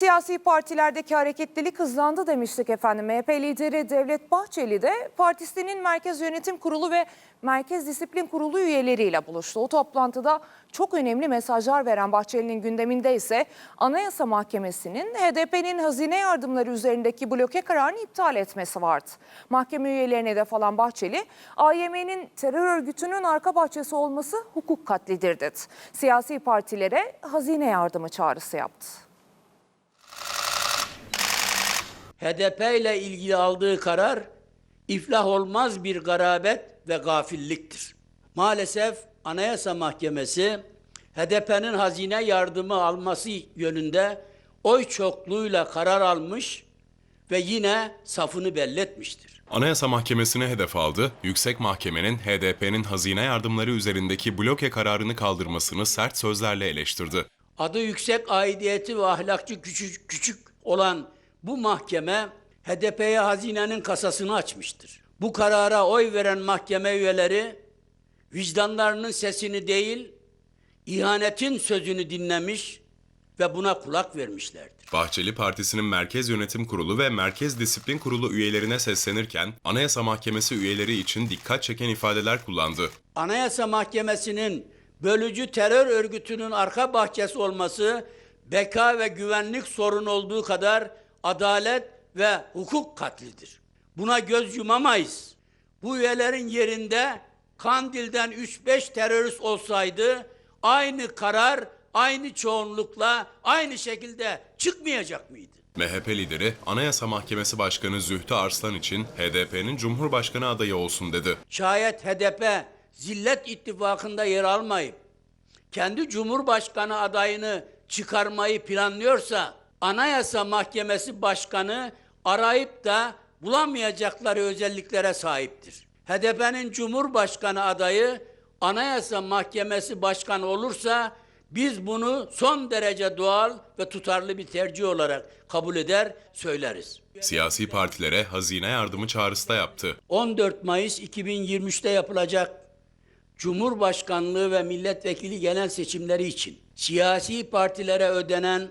Siyasi partilerdeki hareketlilik hızlandı demiştik efendim. MHP lideri Devlet Bahçeli de partisinin Merkez Yönetim Kurulu ve Merkez Disiplin Kurulu üyeleriyle buluştu. O toplantıda çok önemli mesajlar veren Bahçeli'nin gündeminde ise Anayasa Mahkemesi'nin HDP'nin hazine yardımları üzerindeki bloke kararını iptal etmesi vardı. Mahkeme üyelerine de falan Bahçeli, AYM'nin terör örgütünün arka bahçesi olması hukuk katlidir dedi. Siyasi partilere hazine yardımı çağrısı yaptı. HDP ile ilgili aldığı karar iflah olmaz bir garabet ve gafilliktir. Maalesef Anayasa Mahkemesi HDP'nin hazine yardımı alması yönünde oy çokluğuyla karar almış ve yine safını belletmiştir. Anayasa Mahkemesi'ne hedef aldı, Yüksek Mahkemenin HDP'nin hazine yardımları üzerindeki bloke kararını kaldırmasını sert sözlerle eleştirdi. Adı yüksek aidiyeti ve ahlakçı küçük, küçük olan bu mahkeme HDP'ye hazinenin kasasını açmıştır. Bu karara oy veren mahkeme üyeleri vicdanlarının sesini değil, ihanetin sözünü dinlemiş ve buna kulak vermişlerdir. Bahçeli Partisi'nin Merkez Yönetim Kurulu ve Merkez Disiplin Kurulu üyelerine seslenirken Anayasa Mahkemesi üyeleri için dikkat çeken ifadeler kullandı. Anayasa Mahkemesi'nin bölücü terör örgütünün arka bahçesi olması beka ve güvenlik sorunu olduğu kadar adalet ve hukuk katlidir. Buna göz yumamayız. Bu üyelerin yerinde Kandil'den 3-5 terörist olsaydı aynı karar aynı çoğunlukla aynı şekilde çıkmayacak mıydı? MHP lideri Anayasa Mahkemesi Başkanı Zühtü Arslan için HDP'nin Cumhurbaşkanı adayı olsun dedi. Şayet HDP zillet ittifakında yer almayıp kendi cumhurbaşkanı adayını çıkarmayı planlıyorsa Anayasa Mahkemesi Başkanı arayıp da bulamayacakları özelliklere sahiptir. HDP'nin Cumhurbaşkanı adayı Anayasa Mahkemesi Başkanı olursa biz bunu son derece doğal ve tutarlı bir tercih olarak kabul eder, söyleriz. Siyasi partilere hazine yardımı çağrısı da yaptı. 14 Mayıs 2023'te yapılacak Cumhurbaşkanlığı ve milletvekili genel seçimleri için siyasi partilere ödenen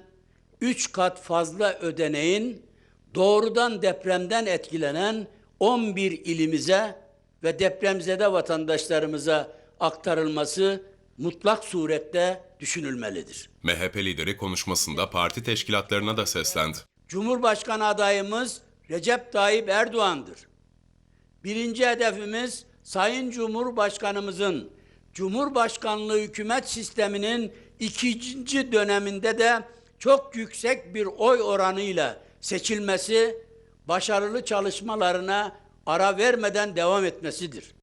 3 kat fazla ödeneğin doğrudan depremden etkilenen 11 ilimize ve depremzede vatandaşlarımıza aktarılması mutlak surette düşünülmelidir. MHP lideri konuşmasında parti teşkilatlarına da seslendi. Cumhurbaşkanı adayımız Recep Tayyip Erdoğan'dır. Birinci hedefimiz Sayın Cumhurbaşkanımızın Cumhurbaşkanlığı hükümet sisteminin ikinci döneminde de çok yüksek bir oy oranıyla seçilmesi, başarılı çalışmalarına ara vermeden devam etmesidir.